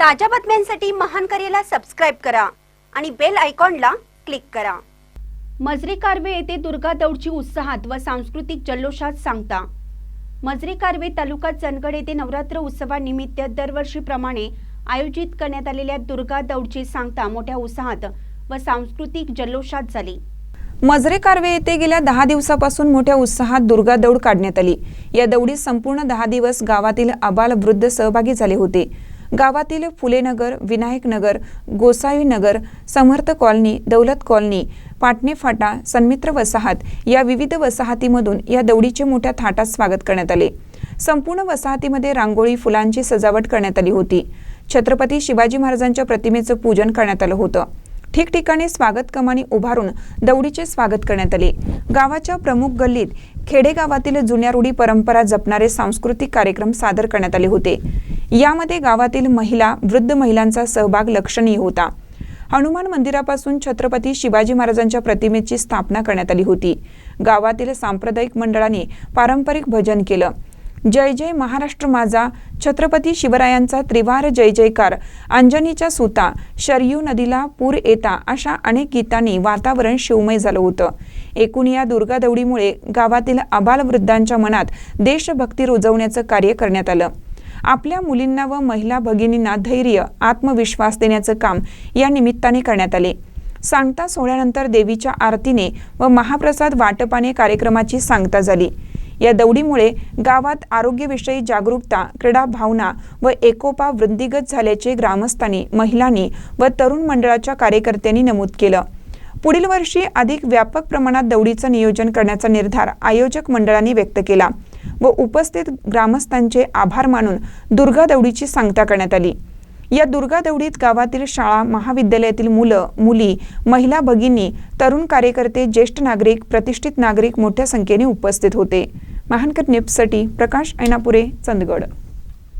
ताज्या बातम्यांसाठी महान करेला सबस्क्राईब करा आणि बेल आयकॉनला क्लिक करा. मजरे कारवे येथे दुर्गा दौडची उत्साहात व सांस्कृतिक जल्लोषात सांगता. मजरे कारवे तालुका चंदगड येथे नवरात्र उत्सवानिमित्त दरवर्षीप्रमाणे आयोजित करण्यात आलेल्या दुर्गा दौडची सांगता मोठ्या उत्साहात व सांस्कृतिक जल्लोषात झाली. मजरे कारवे येथे गेल्या दहा दिवसापासून मोठ्या उत्साहात दुर्गा दौड काढण्यात आली. या दौडीत संपूर्ण दहा दिवस गावातील आबाल वृद्ध सहभागी झाले होते. गावातील फुलेनगर विनायक नगर गोसावी नगर समर्थ कॉलनी दौलत कॉलनी पाटणे फाटा सन्मित्र वसाहत या विविध वसाहतीमधून या दौडीचे मोठ्या थाटात स्वागत करण्यात आले. संपूर्ण वसाहतीमध्ये रांगोळी फुलांची सजावट करण्यात आली होती. छत्रपती शिवाजी महाराजांच्या प्रतिमेचं पूजन करण्यात आलं होतं. ठिकठिकाणी स्वागत कमानी उभारून दौडीचे स्वागत करण्यात आले. गावाच्या प्रमुख गल्लीत खेडेगावातील जुन्या रूढी परंपरा जपणारे सांस्कृतिक कार्यक्रम सादर करण्यात आले होते. यामध्ये गावातील महिला वृद्ध महिलांचा सहभाग लक्षणीय होता. हनुमान मंदिरापासून छत्रपती शिवाजी महाराजांच्या प्रतिमेची स्थापना करण्यात आली होती. गावातील सांप्रदायिक मंडळाने पारंपरिक भजन केलं. जय जय महाराष्ट्र माझा छत्रपती शिवरायांचा त्रिवार जय जयकार अंजनीच्या सुता शरयू नदीला पूर येता अशा अनेक गीतांनी वातावरण शिवमय झालं होतं. एकूण या दुर्गा दौडीमुळे गावातील आबालवृद्धांच्या मनात देशभक्ती रुजवण्याचं कार्य करण्यात आलं. आपल्या मुलींना व महिला भगिनींना धैर्य आत्मविश्वास देण्याचं काम या निमित्ताने करण्यात आले. सांगता सोहळ्यानंतर देवीच्या आरतीने व महाप्रसाद वाटपाने कार्यक्रमाची सांगता झाली. या दौडीमुळे गावात आरोग्यविषयी जागरूकता क्रीडा भावना व एकोपा वृद्धिगत झाल्याचे ग्रामस्थांनी महिलांनी व तरुण मंडळाच्या कार्यकर्त्यांनी नमूद केलं. पुढील वर्षी अधिक व्यापक प्रमाणात दौडीचं नियोजन करण्याचा निर्धार आयोजक मंडळांनी व्यक्त केला. व उपस्थित ग्रामस्थांचे आभार मानून दुर्गा दौडीची सांगता करण्यात आली. या दुर्गा दौडीत गावातील शाळा महाविद्यालयातील मुलं मुली महिला भगिनी तरुण कार्यकर्ते ज्येष्ठ नागरिक प्रतिष्ठित नागरिक मोठ्या संख्येने उपस्थित होते. महानकर निप्ससाठी प्रकाश ऐनापुरे चंदगड.